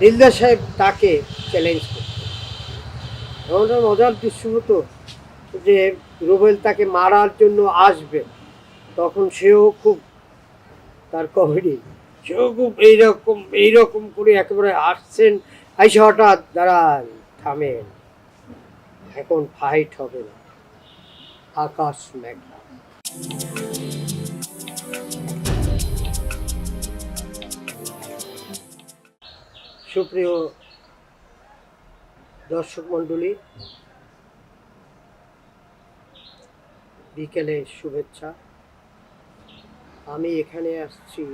দিলদার সাহেব তাকে চ্যালেঞ্জ এমনটা মজার দৃশ্য হতো যে রুবেল তাকে মারার জন্য আসবে, তখন সেও খুব তার কমেডি সেও খুব এইরকম এইরকম করে একেবারে আসছেন। আইসা হঠাৎ, দাঁড়ান, থামেন। এখন ফাইট হবে না। আকাশ মেঘনা সুপ্রিয় দর্শক মণ্ডলী, বিকেলে শুভেচ্ছা। আমি এখানে আসছি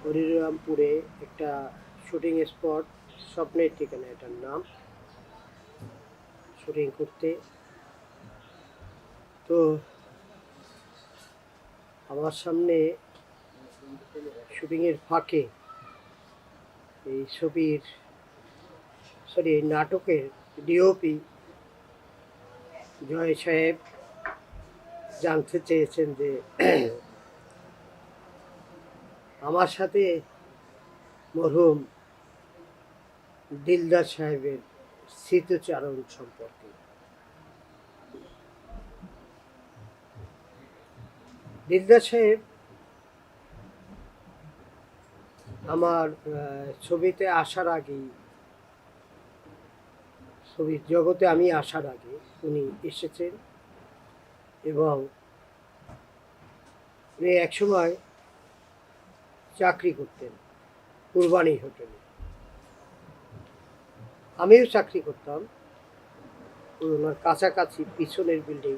হরিরামপুরে একটা শুটিং স্পট, স্বপ্নের ঠিকানা এটার নাম। শুটিং করতে। তো আমার সামনে শুটিংয়ের ফাঁকে এই ছবির, সরি, এই নাটকের ডিওপি জয় সাহেব জানতে চেয়েছেন যে আমার সাথে মরহুম দিলদার সাহেবের স্মৃতিচারণ সম্পর্কে। দিলদার সাহেব আমার ছবিতে আসার আগেই, ছবির জগতে আমি আসার আগে উনি এসেছেন এবং উনি একসময় চাকরি করতেন, কুরবানি হোটেলে। আমিও চাকরি করতাম, ওনার কাছাকাছি পিছনের বিল্ডিং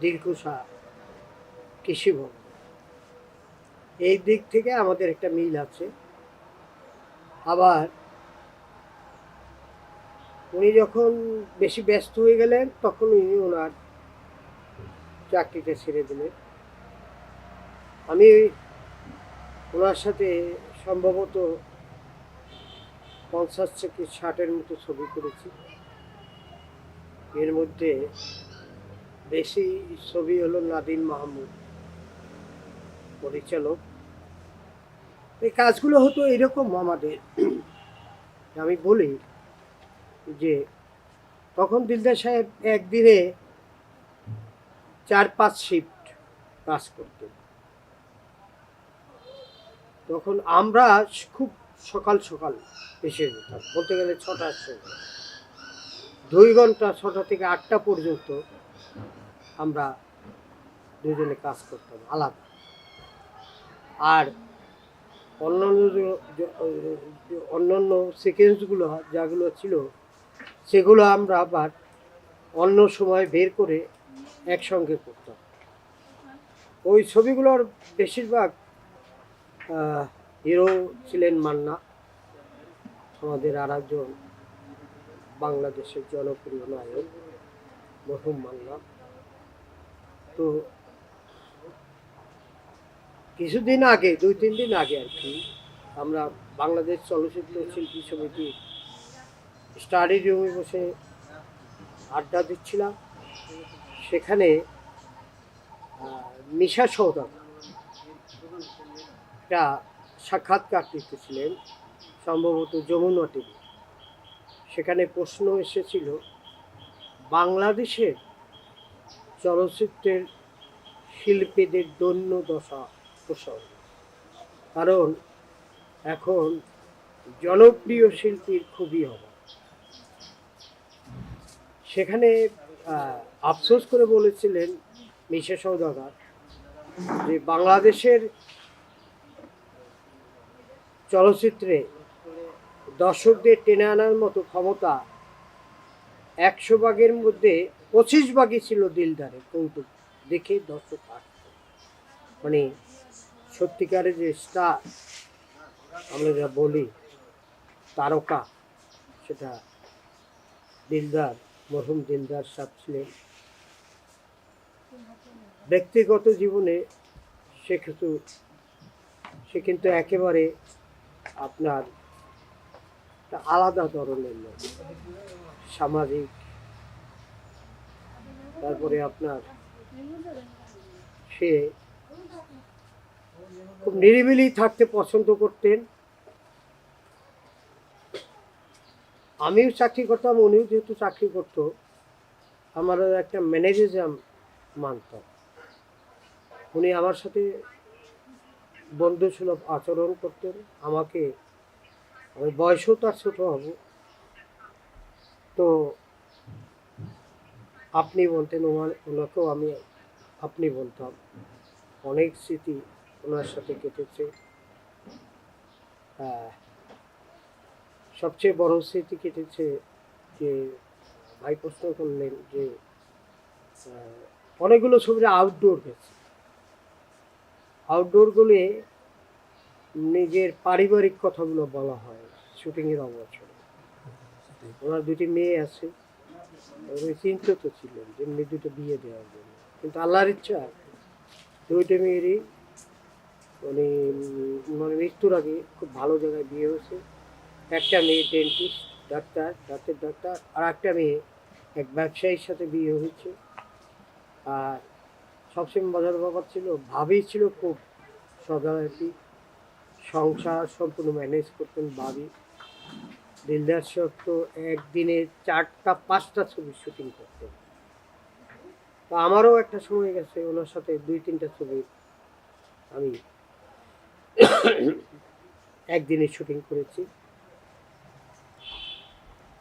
দিলকুশা কৃষি ভবন এই দিক থেকে আমাদের একটা মিল আছে। আবার উনি যখন বেশি ব্যস্ত হয়ে গেলেন, তখন উনি ওনার চাকরিটা ছেড়ে দিলেন। আমি ওনার সাথে সম্ভবত পঞ্চাশ থেকে ষাটের মতো ছবি করেছি। এর মধ্যে বেশি ছবি হলো নাদিন মাহমুদ। পরিচালক। এই কাজগুলো হতো এরকম আমাদের। আমি বলি যে, তখন দিলদার সাহেব একদিনে চার, পাঁচ শিফট কাজ করতেন। তখন আমরা খুব সকাল সকাল এসে যেতাম। বলতে গেলে ছটার সময়। দুই ঘণ্টা ছটা থেকে আটটা পর্যন্ত আমরা দুজনে কাজ করতাম আলাদা। আর অন্যান্য অন্যান্য সিকোয়েন্সগুলো যেগুলো ছিল, সেগুলো আমরা আবার অন্য সময় বের করে একসঙ্গে করতাম। ওই ছবিগুলোর বেশিরভাগ হিরো ছিলেন মান্না, আমাদের আর একজন বাংলাদেশের জনপ্রিয় নায়ক, মরহুম মান্না। তো কিছুদিন আগে, দুই, তিন দিন আগে আর কি, আমরা বাংলাদেশ চলচ্চিত্র শিল্পী সমিতি স্টাডি রুমে বসে আড্ডা দিচ্ছিলাম। সেখানে মিশা সৌদাগর একটা সাক্ষাৎকার দিতেছিলেন সম্ভবত যমুনা টিভি। সেখানে প্রশ্ন এসেছিল, বাংলাদেশের চলচ্চিত্রের শিল্পীদের দৈন্য দশা প্রসঙ্গ কারণ এখন জনপ্রিয় শিল্পীর খুবই অভাব। সেখানে আফসোস করে বলেছিলেন মিশা সৌদাগার যে বাংলাদেশের চলচ্চিত্রে দর্শকদের টেনে আনার মতো ক্ষমতা একশো ভাগের মধ্যে পঁচিশ ভাগই ছিল দিলদারের, কৌতুক। দেখে দর্শক আসত মানে সত্যিকারের যে স্টার আমরা যা বলি, তারকা, সেটা দিলদার, মরহুম দিলদার সাহ ছিলেন। ব্যক্তিগত জীবনে সে কিন্তু সে কিন্তু একেবারে আপনার আলাদা ধরনের লোক। সামাজিক, তারপরে আপনার সে খুব নিরিবিলি থাকতে পছন্দ করতেন। আমিও চাকরি করতাম, উনিও যেহেতু চাকরি করতো আমার একটা ম্যানেজাম মানতাম। উনি আমার সাথে বন্ধুসুলভ আচরণ করতেন, আমাকে আমি বয়সও তার ছোট হব। তো আপনি বলতেন ওনাকেও আমি আপনি বলতাম। অনেক স্মৃতি ওনার সাথে কেটেছে। সবচেয়ে বড় স্মৃতি কেটেছে যে ভাই প্রশ্ন করলেন যে অনেকগুলো ছবি আউটডোর গেছে। আউটডোরগুলি নিজের পারিবারিক কথাগুলো বলা হয় শুটিংয়ের অবসরে ওনার দুটি মেয়ে আছে উনি চিন্তিত ছিলেন যে মেয়ে দুটো বিয়ে দেওয়ার জন্য। কিন্তু আল্লাহর ইচ্ছা, দুইটা মেয়েরই উনি মানে মৃত্যুর আগে খুব ভালো জায়গায় বিয়ে হয়েছে। একটা মেয়ে ডেন্টিস্ট ডাক্তার দাঁতের ডাক্তার আর একটা মেয়ে এক ব্যবসায়ীর সাথে বিয়ে হয়েছে। আর সবসময় মজার ব্যাপার ছিল, ভাবি ছিল খুব সদাতি সংসার সম্পূর্ণ ম্যানেজ করতেন ভাবি। দিলদার তো একদিনে চারটা, পাঁচটা ছবি শুটিং করতেন। তো আমারও একটা সময় গেছে, ওনার সাথে দুই, তিনটা ছবি আমি একদিনে শুটিং করেছি।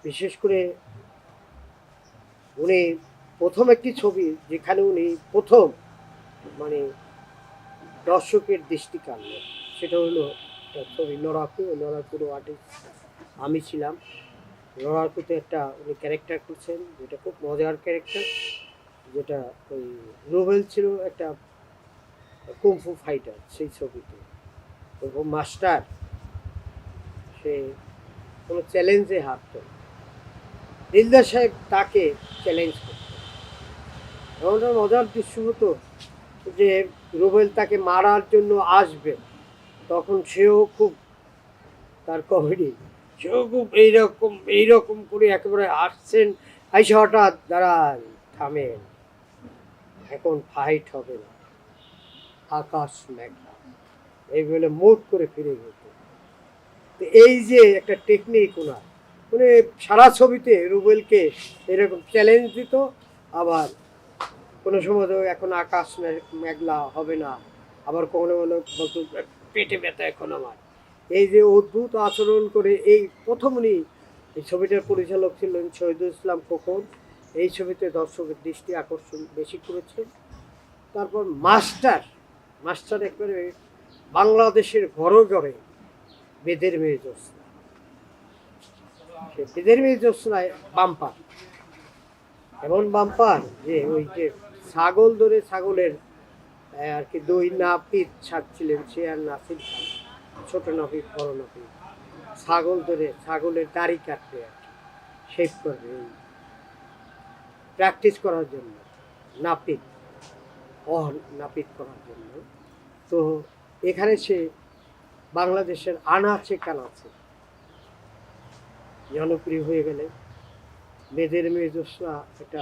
বিশেষ করে উনি প্রথম একটি ছবি যেখানে উনি প্রথম মানে দর্শকের দৃষ্টি কাড়লেন, সেটা হলো একটা ছবি লড়াকু লড়াকুর আর্টিস্ট আমি ছিলাম। লড়াকুতে একটা উনি ক্যারেক্টার করছেন, যেটা খুব মজার ক্যারেক্টার যেটা ওই রুবেল ছিল একটা কুমফু ফাইটার সেই ছবিতে। ও মাস্টার, সে কোনো চ্যালেঞ্জে হাত হারত দিলদার সাহেব তাকে চ্যালেঞ্জ করতেন এমনটা মজার দৃশ্য হতো যে রুবেল তাকে মারার জন্য আসবে, তখন সেও খুব তার কমেডি সেও খুব এইরকম এইরকম করে একেবারে আসছেন, আইসে হঠাৎ দাঁড়ান, থামেন। এখন ফাইট হবে না। আকাশ মেঘলা এই বলে মুখ করে ফিরে যেত তো এই যে একটা টেকনিক ওনার, উনি সারা ছবিতে রুবেলকে এরকম চ্যালেঞ্জ দিত, আবার কোনো সময় তো এখন আকাশ মেঘলা হবে না, আবার কখনো বলো বলতো, পেটে ব্যথা এখন আমার। এই যে অদ্ভুত আচরণ করে এই প্রথম উনি এই ছবিটার পরিচালক ছিলেন শহীদুল ইসলাম খোকন। এই ছবিতে দর্শকের দৃষ্টি আকর্ষণ বেশি করেছেন। তারপর মাস্টার মাস্টার একবারে বাংলাদেশের ঘরে ঘরে বেদের মেয়ে জ্যোৎস্না। সে বেদের মেয়ে জ্যোৎস্নায় বাম্পার। এমন বাম্পার যে ওই যে ছাগল ধরে ছাগলের আর কি দই নাপিত ছাড়ছিলেন, সে আর নাপিত খান। ছোট নাপিত বড় নাপিত ছাগল ধরে ছাগলের দাড়ি কাটবে আর কি, শেভ করবে প্র্যাকটিস করার জন্য নাপিত অহ নাপিত করার জন্য। তো এখানে সে বাংলাদেশের আনাচে কানাচে জনপ্রিয় হয়ে গেলে মেয়েদের মেয়ে একটা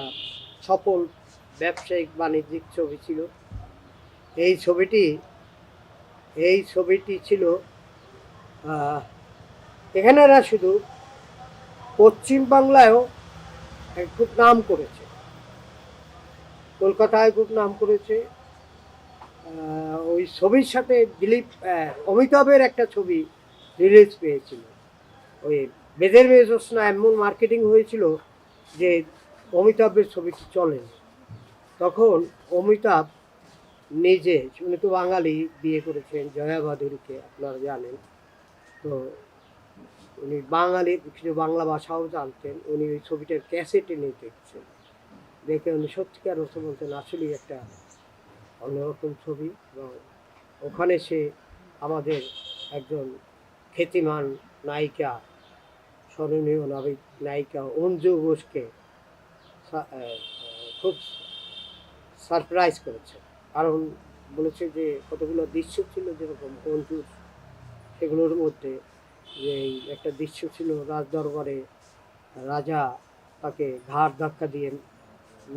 সফল ব্যবসায়িক বাণিজ্যিক ছবি ছিল। এই ছবিটি এই ছবিটি ছিল এখানে না শুধু পশ্চিম বাংলায়ও এক খুব নাম করেছে। কলকাতায় খুব নাম করেছে ওই ছবির সাথে দিলীপ অমিতাভের একটা ছবি রিলিজ পেয়েছিল। ওই বেদের জ্যোৎস্না এমন মার্কেটিং হয়েছিল যে অমিতাভের ছবিটি চলে। তখন অমিতাভ নিজে, উনি তো বাঙালি, বিয়ে করেছেন জয়া ভাদুরীকে আপনারা জানেন। তো উনি বাঙালি, কিছু বাংলা ভাষাও জানতেন। উনি ওই ছবিটার ক্যাসেট এনে দেখছেন। দেখে উনি সত্যিকার অর্থ বলতেন আসলেই একটা অন্যরকম ছবি। এবং ওখানে সে আমাদের একজন খ্যাতিমান নায়িকা, স্মরণীয় নাবিক নায়িকা অঞ্জু ঘোষকে খুব সারপ্রাইজ করেছে। কারণ বলেছে যে কতগুলো দৃশ্য ছিল যেরকম অঞ্জুর সেগুলোর মধ্যে যে একটা দৃশ্য ছিল রাজ দরবারে রাজা তাকে ঘাড় ধাক্কা দিয়ে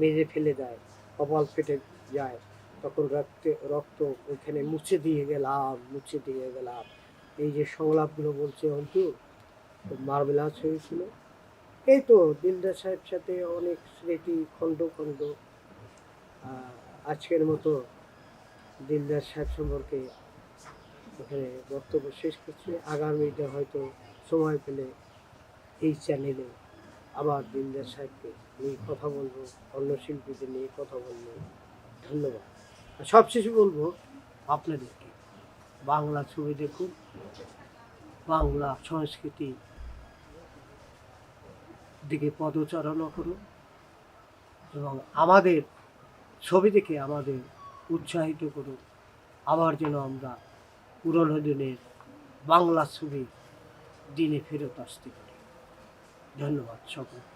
মেজে ফেলে দেয়, কপাল ফেটে যায়। তখন রক্তে, রক্ত ওইখানে মুছে দিয়ে গেলাম, মুছে দিয়ে গেলাম। এই যে সংলাপগুলো বলছে অন্তু মার্বেলাস হয়েছিল। এই তো দিলদার সাহেব সাথে অনেক স্মৃতি, খণ্ড খণ্ড। আজকের মতো দিলদার সাহেব সম্পর্কে এখানে বক্তব্য শেষ করছি। আগামীতে হয়তো সময় পেলে এই চ্যানেলে আবার দিলদার সাহেবকে নিয়ে কথা বলব, অন্য শিল্পীদের নিয়ে কথা বলব। ধন্যবাদ। সবশেষে বলব আপনাদেরকে, বাংলা ছবি দেখুন, বাংলা সংস্কৃতি দিকে পদচারণা করুন এবং আমাদের ছবি দেখে আমাদের উৎসাহিত করুন। আবার যেন আমরা পুরনো দিনের বাংলা ছবি দিনে ফেরত আসতে পারি। ধন্যবাদ সকল